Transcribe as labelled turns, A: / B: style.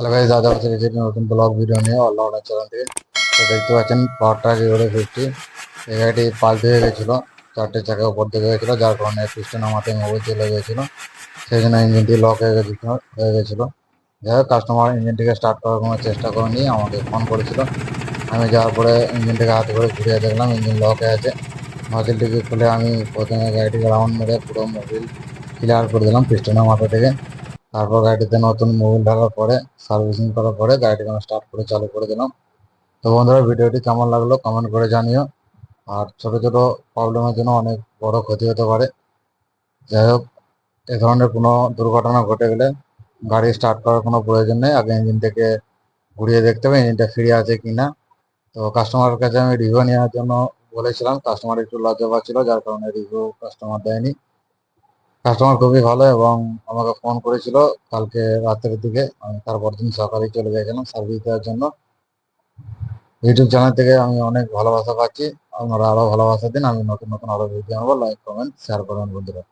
A: Hello guys দাদা গেছি একটি নতুন ব্লগ ভিডিও নিয়ে অলরাউন্ডার চ্যানেল থেকে তো দেখতে পাচ্ছেন পাওয়ার ট্রাক এগুলো ফিফটি এই গাড়িটি পাল্টে হয়ে গেছিল, চারটে চাকা উপর দিকে হয়েছিল যার কারণে পিস্টন আমাতে মোবাইল চলে গেছিল। সেই জন্য ইঞ্জিনটি লক হয়ে গেছিল হয়ে গেছিল। যাই হোক কাস্টমার ইঞ্জিনটিকে স্টার্ট করার কোনো চেষ্টা করেনি, আমাকে ফোন করেছিল। আমি যাওয়ার পরে ইঞ্জিনটাকে হাতে করে ঘুরিয়ে দেখলাম ইঞ্জিন লক হয়ে আছে। নজলটিকে খুলে আমি প্রথমে গাড়িটিকে রাউন্ড মেরে পুরো মোবিল ক্লিয়ার করে দিলাম পিস্টনের মাথা থেকে তারপর গাড়িতে নতুন মোবিল ঢালার পরে সার্ভিসিং করার পরে গাড়িটিকে আমি স্টার্ট করে চালু করে দিলাম। তো বন্ধুরা, ভিডিওটি কেমন লাগল কমেন্ট করে জানিও। আর ছোট ছোট প্রবলেমের জন্য অনেক বড় ক্ষতি হতে পারে। যাই হোক, এ ধরনের কোনো দুর্ঘটনা ঘটে গেলে গাড়ি স্টার্ট করার কোনো প্রয়োজন নেই। আগে ইঞ্জিন থেকে ঘুরিয়ে দেখতে হবে ইঞ্জিনটা ফ্রি আছে কি না তো কাস্টমারের কাছে আমি রিভিউ নেওয়ার জন্য বলেছিলাম। কাস্টমার একটু লজ্জা পাচ্ছিল যার কারণে রিভিউ কাস্টমার দেয়নি। কাস্টমার খুবই ভালো এবং আমাকে ফোন করেছিল কালকে রাতের দিকে, আমি তারপর দিন সকালে চলে গেছিলাম সার্ভিস দেওয়ার জন্য। ইউটিউব চ্যানেল থেকে আমি অনেক ভালোবাসা পাচ্ছি। আপনারা আরও ভালোবাসা দিন, আমি নতুন নতুন আরও ভিডিও আনব। লাইক কমেন্ট শেয়ার করবেন বন্ধুরা।